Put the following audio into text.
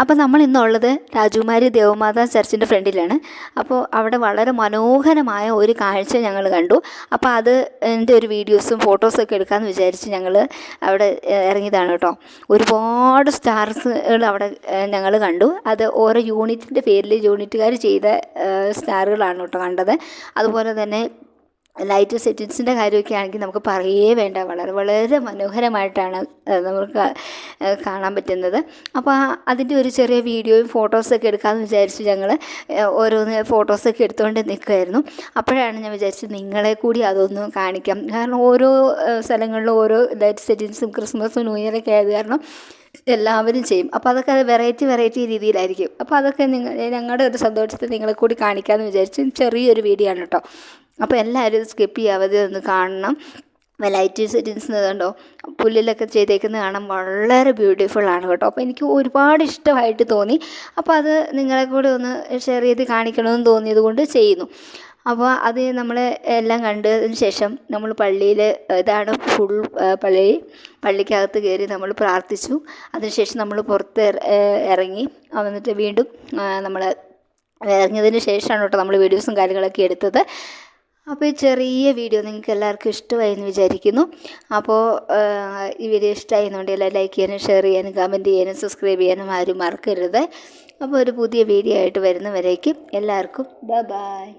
അപ്പോൾ നമ്മൾ ഇന്നുള്ളത് രാജകുമാരി ദേവമാതാ ചർച്ചിന്റെ ഫ്രണ്ടിലാണ്. അപ്പോൾ അവിടെ വളരെ മനോഹരമായ ഒരു കാഴ്ച ഞങ്ങൾ കണ്ടു. അപ്പോൾ അത് എന്റെ ഒരു വീഡിയോസും ഫോട്ടോസൊക്കെ എടുക്കാമെന്ന് വിചാരിച്ച് ഞങ്ങൾ അവിടെ ഇറങ്ങിയതാണ് കേട്ടോ. ഒരുപാട് സ്റ്റാർസുകൾ അവിടെ ഞങ്ങൾ കണ്ടു. അത് ഓരോ യൂണിറ്റിന്റെ പേരിൽ യൂണിറ്റുകാർ ചെയ്ത സ്റ്റാറുകളാണ് കേട്ടോ കണ്ടത്. അതുപോലെ തന്നെ ലൈറ്റ് സെറ്റിങ്സിന്റെ കാര്യമൊക്കെ ആണെങ്കിൽ നമുക്ക് പറയേ വേണ്ട. വളരെ വളരെ മനോഹരമായിട്ടാണ് നമുക്ക് കാണാൻ പറ്റുന്നത്. അപ്പോൾ അതിന്റെ ഒരു ചെറിയ വീഡിയോയും ഫോട്ടോസൊക്കെ എടുക്കാമെന്ന് വിചാരിച്ച് ഞങ്ങൾ ഓരോന്ന് ഫോട്ടോസൊക്കെ എടുത്തുകൊണ്ട് നിൽക്കുമായിരുന്നു അപ്പോഴാണ് ഞാൻ വിചാരിച്ചത് നിങ്ങളെ കൂടി അതൊന്ന് കാണിക്കാം. കാരണം ഓരോ സ്ഥലങ്ങളിലും ഓരോ ലൈറ്റ് സെറ്റിങ്സും ക്രിസ്മസും ന്യൂ ഇയറൊക്കെ ആയത് കാരണം എല്ലാവരും ചെയ്യും. അപ്പോൾ അതൊക്കെ വെറൈറ്റി വെറൈറ്റി രീതിയിലായിരിക്കും. അപ്പോൾ അതൊക്കെ നിങ്ങൾ ഞങ്ങളുടെ ഒരു സന്തോഷത്തെ നിങ്ങളെ കൂടി കാണിക്കാമെന്ന് വിചാരിച്ച് ചെറിയൊരു വീഡിയോ ആണ് കേട്ടോ. അപ്പോൾ എല്ലാവരും സ്കിപ്പ് ചെയ്യാതെ ഒന്ന് കാണണം. വെലൈറ്റി സെറ്റിങ്സ് കണ്ടോ പുല്ലിലൊക്കെ ചെയ്തേക്കുന്നത് കാണാൻ വളരെ ബ്യൂട്ടിഫുൾ ആണ് കേട്ടോ. അപ്പോൾ എനിക്ക് ഒരുപാട് ഇഷ്ടമായിട്ട് തോന്നി. അപ്പോൾ അത് നിങ്ങളെ കൂടെ ഒന്ന് ഷെയർ ചെയ്ത് കാണിക്കണമെന്ന് തോന്നിയത് കൊണ്ട് ചെയ്യുന്നു. അപ്പോൾ അത് നമ്മൾ എല്ലാം കണ്ടതിന് ശേഷം നമ്മൾ പള്ളിയിൽ ഇതാണ് ഫുൾ പള്ളി. പള്ളിക്കകത്ത് കയറി നമ്മൾ പ്രാർത്ഥിച്ചു. അതിനുശേഷം നമ്മൾ പുറത്ത് ഇറങ്ങി. വന്നിട്ട് വീണ്ടും നമ്മൾ ഇറങ്ങിയതിന് ശേഷമാണ് കേട്ടോ നമ്മൾ വീഡിയോസും കാര്യങ്ങളൊക്കെ എടുത്തത്. അപ്പോൾ ഈ ചെറിയ വീഡിയോ നിങ്ങൾക്ക് എല്ലാവർക്കും ഇഷ്ടമായി എന്ന് വിചാരിക്കുന്നു അപ്പോൾ ഈ വീഡിയോ ഇഷ്ടമായി എന്നുണ്ടെങ്കിൽ എല്ലാം ലൈക്ക് ചെയ്യാനും ഷെയർ ചെയ്യാനും കമന്റ് ചെയ്യാനും സബ്സ്ക്രൈബ് ചെയ്യാനും ആരും മറക്കരുത്. അപ്പോൾ ഒരു പുതിയ വീഡിയോ ആയിട്ട് വരുന്നവരേക്കും എല്ലാവർക്കും ബ ബായ്